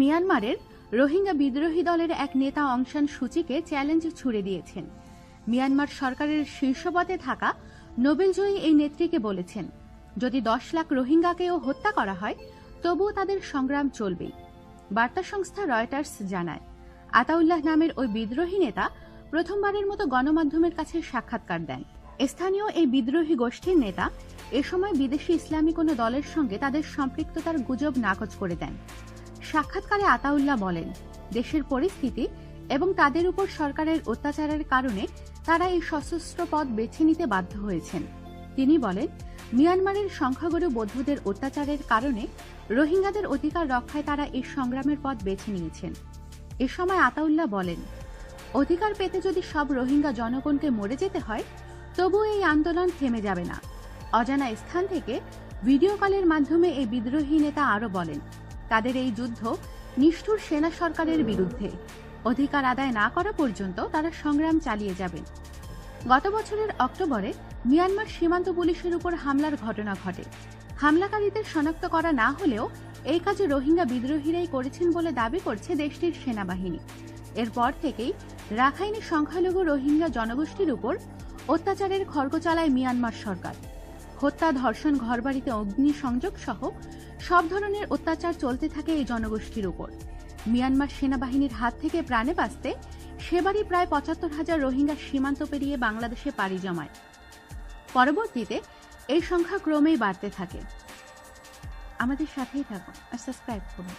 মিয়ানমারের রোহিঙ্গা বিদ্রোহী দলের এক নেতা অংশান সূচিকে চ্যালেঞ্জ ছুড়ে দিয়েছেন। মিয়ানমার সরকারের শীর্ষপদে থাকা নোবেলজয়ী এই নেত্রীকে বলেছেন, যদি দশ লাখ রোহিঙ্গাকেও হত্যা করা হয়, তবুও তাদের সংগ্রাম চলবেই। বার্তা সংস্থা রয়টার্স জানায়, আতাউল্লাহ নামের ওই বিদ্রোহী নেতা প্রথমবারের মতো গণমাধ্যমের কাছে সাক্ষাৎকার দেন। স্থানীয় এই বিদ্রোহী গোষ্ঠীর নেতা এ সময় বিদেশি ইসলামী কোনো দলের সঙ্গে তাদের সম্পৃক্ততার গুজব নাকচ করে দেন। সাক্ষাৎকারে আতাউল্লাহ বলেন, দেশের পরিস্থিতি এবং তাদের উপর সরকারের অত্যাচারের কারণে তারা এই সশস্ত্র পথ বেছে নিতে বাধ্য হয়েছেন। তিনি বলেন, মিয়ানমারের সংখ্যাগুরু বৌদ্ধদের অত্যাচারের কারণে রোহিঙ্গাদের অধিকার রক্ষায় তারা এই সংগ্রামের পথ বেছে নিয়েছেন। এ সময় আতাউল্লাহ বলেন, অধিকার পেতে যদি সব রোহিঙ্গা জনগণকে মরে যেতে হয়, তবুও এই আন্দোলন থেমে যাবে না। অজানা স্থান থেকে ভিডিও কলের মাধ্যমে এই বিদ্রোহী নেতা আরও বলেন তাদের এই যুদ্ধ নিষ্ঠুর সেনা সরকারের বিরুদ্ধে। অধিকার আদায় না করা পর্যন্ত তারা সংগ্রাম চালিয়ে যাবেন গত বছরের অক্টোবরে মিয়ানমার সীমান্ত পুলিশের উপর হামলার ঘটনা ঘটে। হামলাকারীদের শনাক্ত করা না হলেও এই কাজে রোহিঙ্গা বিদ্রোহীরাই করেছেন বলে দাবি করছে দেশটির সেনাবাহিনী। এরপর থেকেই রাখাইনে সংখ্যালঘু রোহিঙ্গা জনগোষ্ঠীর উপর অত্যাচারের খর্গ চালায় মিয়ানমার সরকার। হত্যা, ধর্ষণ, ঘরবাড়িতে অগ্নিসংযোগ সহ সব ধরনের অত্যাচার চলতে থাকে এই জনগোষ্ঠীর উপর। মিয়ানমার সেনাবাহিনীর হাত থেকে প্রাণে বাঁচতে সেবারই প্রায় পঁচাত্তর হাজার রোহিঙ্গা সীমান্ত পেরিয়ে বাংলাদেশে পাড়ি জমায়। পরবর্তীতে এই সংখ্যা ক্রমেই বাড়তে থাকে। আমাদের সাথেই থাকুন আর সাবস্ক্রাইব করুন।